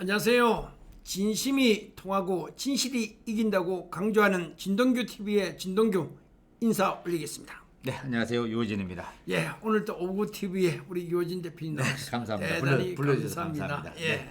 안녕하세요. 진심이 통하고 진실이 이긴다고 강조하는 진동규 TV의 진동규 인사 올리겠습니다. 네, 안녕하세요. 요진입니다. 예, 오늘 또 오구 TV의 우리 요진 대표님. 네, 감사합니다. 대단히 불러- 불러주셔서 감사합니다. 예. 네.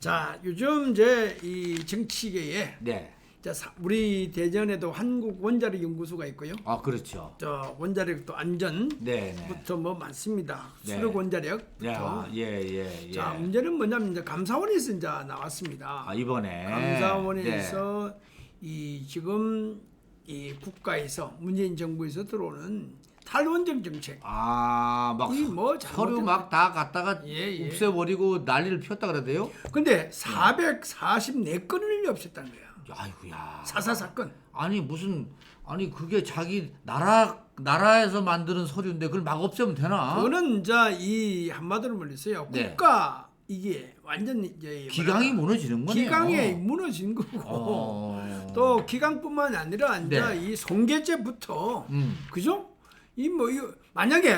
자, 요즘 이제 이 정치계에 네. 자, 사- 우리 대전에도 한국 원자력 연구소가 있고요. 아, 그렇죠. 저 원자력 또 안전 네, 네. 부터 뭐 많습니다. 네. 수력 원자력부터. 야, 예, 예, 예. 자, 문제는 뭐냐면 이제 감사원에서 이제 나왔습니다. 아, 이번에 감사원에서 네. 이 지금 이 국가에서 문재인 정부에서 들어오는 탈원전 정책 아, 막 이뭐 서류 잘못된- 막다 갖다가 예, 예. 없애버리고 난리를 피웠다 그러대요? 근데 444건을 없앴다는 거야. 아이고야. 사사 사건. 아니 무슨 아니 그게 자기 나라 나라에서 만드는 서류인데 그걸 막 없애면 되나? 그거는 이제 이 한마디로 말해서요. 아. 네. 국가 이게 완전 이제 기강이 무너지는 거네요. 기강에 무너진 거고 어. 또 기강뿐만 아니라 이제 네. 이 송계제부터 음. 그죠? 이 뭐 이거 만약에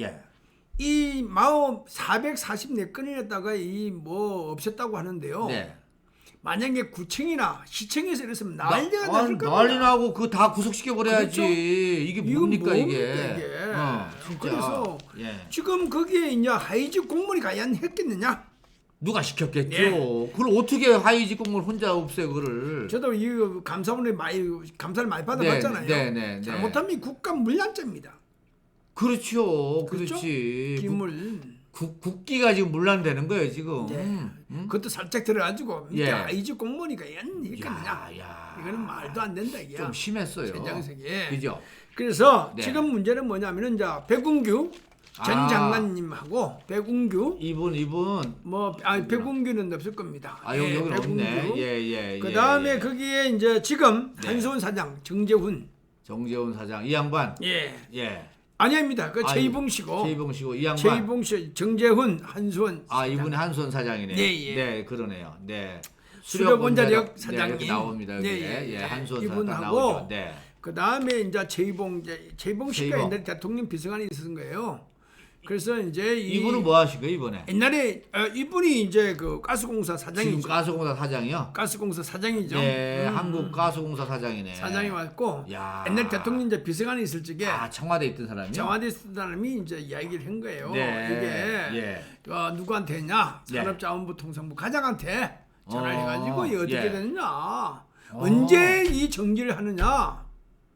예. 이 마음 444건이었다가 이 뭐 없었다고 하는데요. 네. 만약에 구청이나 시청에서 이랬으면 난리가 나- 났을 겁니다. 난리 나고 그거 다 구속시켜 버려야지. 그렇죠? 이게 뭡니까 이게? 뭡니까, 이게? 어, 진짜. 그래서 예. 지금 거기에 이제 하이직 공무원이 과연 했겠느냐? 누가 시켰겠죠. 예. 그걸 어떻게 하이지 공무원 혼자 없애 그를? 저도 이 감사원에 많이 감사를 많이 받아봤잖아요. 네, 네, 네. 잘못하면 이 국가 물란죄입니다. 그렇죠. 그렇죠? 그렇지. 국, 기물. 국, 국기가 지금 문란되는 거예요 지금. 네. 음? 그것도 살짝 들어가지고 예. 이게 하이직 공무원이 과연 했겠느냐? 야, 야. 이거는 말도 안 된다 이게. 좀 심했어요. 최장석이. 그죠? 그래서 네. 지금 문제는 뭐냐면은 이제 백운규 전 아. 장관님하고 백운규 이분 이분 뭐 아니 백운규는 없을 겁니다. 아 여기 예, 여기 없네. 백운규. 예예. 그 다음에 거기에 이제 지금 네. 한소원 사장 정재훈 정재훈 사장 이 양반. 예 예. 아닙니다. 그 아, 최이봉 씨고 최이봉 씨고 이 양반. 최이봉 씨 정재훈 한소원 아 사장. 이분이 한손 사장이네. 네, 예. 네 그러네요. 네. 수력 원자력 네, 사장님. 이렇게 나옵니다 여기. 네, 예, 예, 예, 예. 한손 이분하고 사장 나오죠. 네. 그 다음에 이제 최이봉 최이봉 씨가 최이봉. 옛날에 대통령 비서관이 있었던 거예요. 그래서 이제 이 이분은 뭐 하신 거예요 이번에? 옛날에 어, 이분이 이제 그 가스공사 지금 사장이죠. 가스공사 사장이요? 가스공사 사장이죠. 네, 음, 한국 가스공사 사장이네. 사장이 왔고 야. 옛날 대통령 이제 비서관이 있을 적에 아 청와대 에 있던 사람이요? 청와대 쓰던 사람이 이제 이야기를 한 거예요. 네. 이게 예. 어, 누구한테 했냐? 네. 산업자원부 통상부 과장한테 전화를 어, 해가지고 이게 어떻게 예. 되느냐? 언제 이 정지를 하느냐?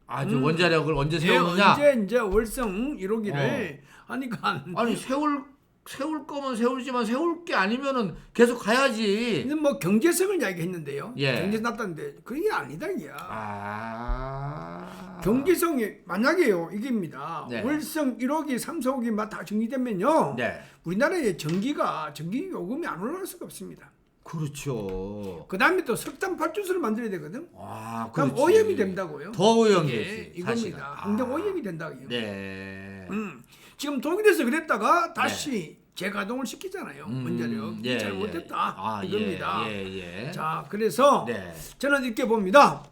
아주 원자력을 언제 예, 세우느냐? 언제 이제 월성 1호기를 하니까 아니 세울 세울 거면 세울지만 세울 게 아니면은 계속 가야지. 근데 뭐 경제성을 이야기했는데요. 예. 경제 났다는데 그게 아니다 이게. 아. 경제성이 만약에요 이게입니다. 네. 월성 1호기, 3, 4호기 막다 정리되면요. 네. 우리나라의 전기가 전기 요금이 안 올라갈 수가 없습니다. 그렇죠. 그 다음에 또 석탄 발전소를 만들어야 되거든. 아, 그럼 그렇지. 오염이 된다고요. 더 오염이 예. 이겁니다. 사실은. 환경 아. 오염이 된다고요. 네. 음, 지금 독일에서 그랬다가 다시 재가동을 시키잖아요. 음, 원자력 예, 잘못됐다 예. 아, 이겁니다. 예, 예, 예. 자, 그래서 네. 저는 이렇게 봅니다.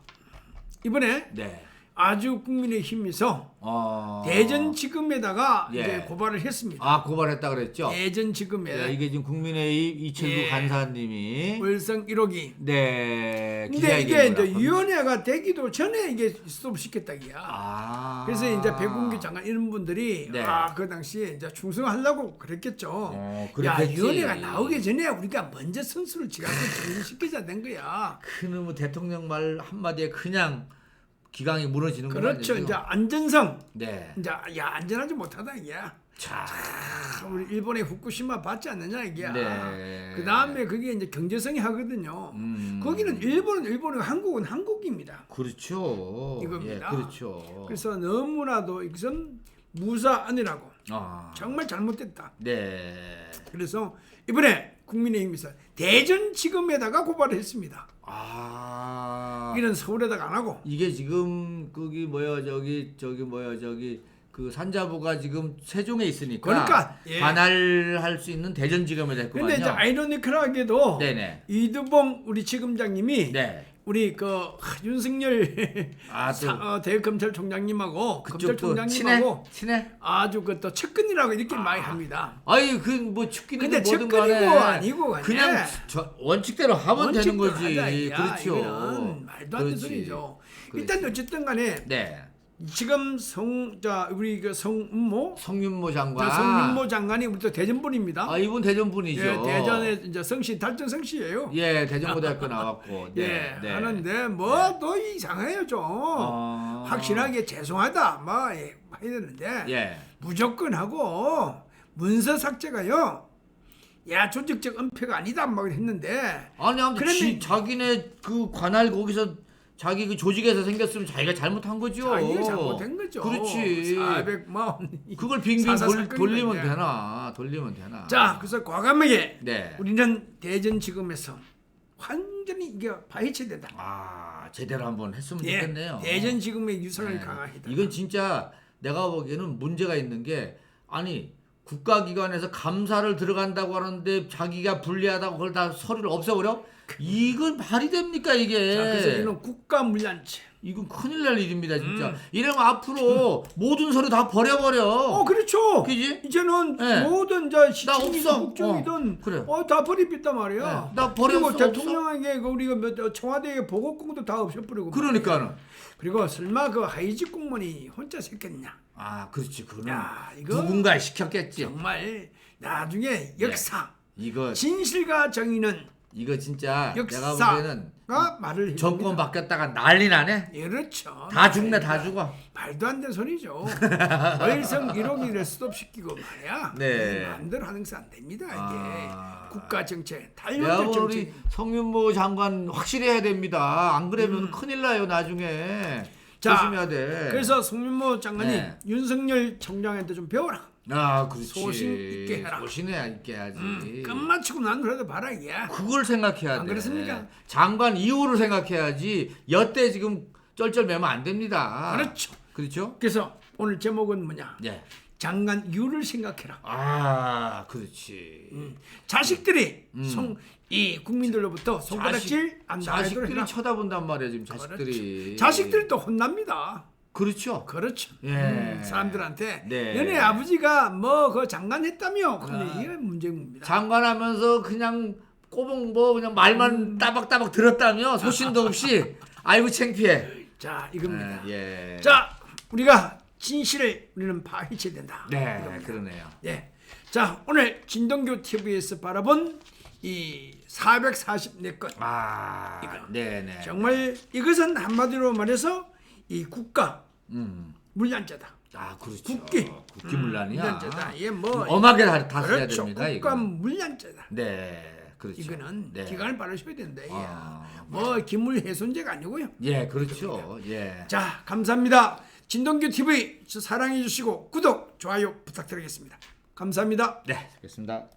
이번에 네. 아주 국민의힘에서 어. 대전지검에다가 예. 이제 고발을 했습니다. 아, 고발했다 그랬죠? 대전지검에 예, 이게 지금 국민의힘 이철구 예. 간사님이 월성 1호기. 네. 근데 기자회견을 이게 이제 하고 위원회가 되기도 전에 이게 스톱시켰다기야. 아. 그래서 이제 백운기 장관 이런 분들이 네. 아 그 당시에 이제 충성하려고 그랬겠죠. 어, 야 그랬겠지. 위원회가 나오기 전에 우리가 먼저 선수를 지각을 정리시키자 된 거야. 그놈의 대통령 말 한마디에 그냥 기강이 무너지는 거죠. 그렇죠. 이제 안전성 네. 이제 야 안전하지 못하다 이게. 자. 우리 일본의 후쿠시마 받지 않느냐 이게. 네. 그 다음에 그게 이제 경제성이 하거든요. 음. 거기는 일본은 일본이고 한국은 한국입니다. 그렇죠. 이겁니다. 예, 그렇죠. 그래서 너무나도 이것은 무사안이라고 아. 정말 잘못됐다. 네. 그래서 이번에 국민의힘에서 대전 지검에다가 고발을 했습니다. 아. 이는 서울에다가 안 하고 이게 지금 거기 뭐야 저기 저기 뭐야 저기 그 산자부가 지금 세종에 있으니까 그러니까, 예. 관할할 수 있는 대전지검에 됐구만요. 근데 이제 아이러니컬하게도 네네. 이두봉 우리 지검장님이 네. 우리 그 하, 윤석열 아, 또 사- 어, 대검찰총장님하고 그쪽도 친해? 검찰총장님하고 친해? 아주 그 또 측근이라고 이렇게 많이 합니다. 아니 그뭐 축기는 근데 뭐든 측근이고 간에 아니고 간에 그냥 저 원칙대로 하면 되는 원칙대로 거지. 하자, 이야. 그렇죠. 이거는 말도 안 되는 그렇지. 소리죠. 그렇지. 일단 어쨌든 간에 네. 지금 성 자 우리 그 성모 성윤모 장관. 자, 성윤모 장관이 우리 또 대전분입니다. 아 이분 대전 분이죠. 예, 대전에 이제 성씨 달전 성씨예요. 예, 대전고등학교 나왔고. 예, 네. 네. 하는데 뭐 또 이상해요 좀 어. 확실하게 죄송하다 뭐 예, 해야 되는데 예. 무조건 하고 문서 삭제가요. 야 조직적 은폐가 아니다 막 했는데 아니 아무튼 지, 자기네 그 관할 거기서 자기 그 조직에서 생겼으면 자기가 잘못한 거죠. 자기가 잘못된 거죠. 그렇지. 400만 그걸 빙빙 돌, 돌리면. 되나? 돌리면 되나? 자 그래서 과감하게 네. 우리는 대전 지검에서 완전히 이게 파헤쳐야 된다. 아 제대로 한번 했으면 예, 좋겠네요. 대전 지검의 유서를 네. 강화하다. 이건 진짜 내가 보기에는 문제가 있는 게 아니 국가기관에서 감사를 들어간다고 하는데 자기가 불리하다고 그걸 다 서류를 없애버려? 이건 말이 됩니까 이게? 자, 그래서 이는 국가 물란죄. 이건 큰일 날 일입니다 진짜. 음. 이러면 앞으로 모든 서류 다 버려버려. 어 그렇죠. 그지? 이제는 네. 모든 저나 시청이든 없어. 국정이든 어, 그래. 어, 다 버리겠단 말이야. 네, 나 버렸어, 그리고 없어. 대통령에게 그 우리가 몇- 어, 청와대에 보고권도 다 없애버리고. 그러니까는. 그리고 설마 그 하이직 공무원이 혼자 했겠냐? 아 그렇지 그거는 야, 이거- 누군가 시켰겠지. 정말 나중에 역사 이거 진실과 정의는 이거 진짜 내가 역사가 보기에는 말을 해줍니다. 정권 바뀌었다가 난리 나네. 그렇죠. 다 죽네 다 죽어. 말도 안 되는 소리죠. 월성 1호기를 스톱시키고 말이야. 네. 마음대로 하는 것은 안 됩니다. 이게 아. 국가 정책, 내가 보는 우리 정책. 성윤모 장관 확실히 해야 됩니다. 안 그러면 큰일 나요 나중에. 음. 자, 조심해야 돼. 그래서 송윤모 장관이 네. 윤석열 총장한테 좀 배워라. 아 그렇지. 소신 있게 해라. 소신해 있게 해야지. 음, 끝마치고 난 그래도 봐라 이게. 그걸 생각해야 안 돼. 그렇습니까? 장관 이후를 생각해야지. 여태 지금 쩔쩔 매면 안 됩니다. 그렇죠. 그렇죠? 그래서 오늘 제목은 뭐냐? 예. 장관 이유를 생각해라. 아 그렇지. 음, 자식들이 송, 이 국민들로부터 손가락질 안 나가도록 음. 자식들이. 쳐다본단 말이야 지금 자식들이. 그렇죠. 자식들이 또 혼납니다. 그렇죠. 그렇죠. 예. 음, 사람들한테 네. 너네 아버지가 뭐 그 장관 했다며. 근데 이게 문제입니다. 장관하면서 그냥 꼬봉 뭐 그냥 말만 음. 따박따박 들었다며 소신도 없이 아이고 창피해. 자 이겁니다. 예. 자 우리가 진실을 우리는 파헤쳐야 된다. 네, 이겁니다. 그러네요. 예. 자 오늘 진동교 TV에서 바라본 이 444건 아, 네, 네. 정말 이것은 한마디로 말해서 이 국가 음. 물란죄다. 아, 그렇죠. 국기. 국기 물란이야. 물란죄다. 이게 뭐 엄하게 다, 다스려야 그렇죠. 됩니다. 국가 이거. 물란죄다. 네, 그렇죠. 이거는 네. 기간을 바르셔야 된다. 아, 뭐 기물 훼손죄가 아니고요. 예, 그렇죠. 예. 자 감사합니다. 진동규 TV 사랑해 주시고 구독 좋아요 부탁드리겠습니다. 감사합니다. 네, 알겠습니다.